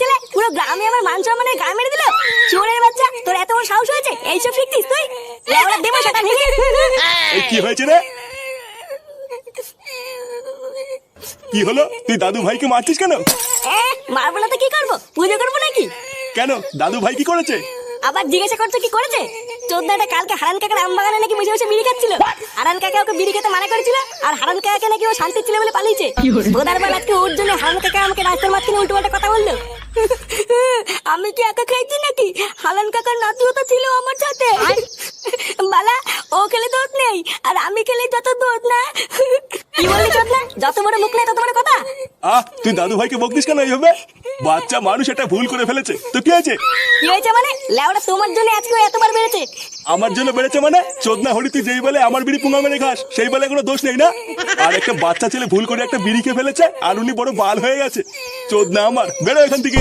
ছেলে পুরো গ্রামে আমার মান সম্মানের গান মেরে দিল। চোরের বাচ্চা তোর এত বড় সাহস হয়েছে? এইসব শিখতিস তুই? লেওড়া দেবো সেটা ভেঙে কি হয়েছে রে? কি হলো? তুই দাদু ভাইকে মারছিস কেন? মারবো না তো কি করব? পুজো করব নাকি? কেন? দাদু ভাই কি করেছে? আবার জিজ্ঞাসা করছ কি করেছে? চোদ্দাটা কালকে হারান কাকার আম বাগানে নাকি বসে বসে বিড়ি খাচ্ছিল। হারান কাকা ওকে বিড়ি খেতে মানা করেছিল আর হারান কাকাকে নাকি ও শান্তি ছিল বলে পালিয়েছে। বোধার বেলা আজকে ওর জন্য হারান কাকা আমাকে রাস্তার মাঝখানে উল্টো পাল্টা কথা বলল। আমি কি একা খাইছি নাকি? হালান কাকার নাতিও তো ছিল আমার সাথে। নেই। আর আমি খেলে যত দোষ না? কি বললি চোদ না যত বড় মুখ নেই তত বড় কথা? আহ তুই দাদু ভাইকে বকতিস কেন এইভাবে? বাচ্চা মানুষ এটা ভুল করে ফেলেছে। তো কি হয়েছে? কি হয়েছে মানে? লেওড়া তোমার জন্য আজকে এতবার বেড়েছে। আমার জন্য বেড়েছে মানে? চোদনা হরি তুই যেই বলে আমার বিড়ি পুঙ্গা মেরে খাস সেই বলে কোনো দোষ নেই না? আর একটা বাচ্চা ছেলে ভুল করে একটা বিড়ি খেয়ে ফেলেছে আর উনি বড় বাল হয়ে গেছে। চোদনা আমার বেরো এখান থেকে।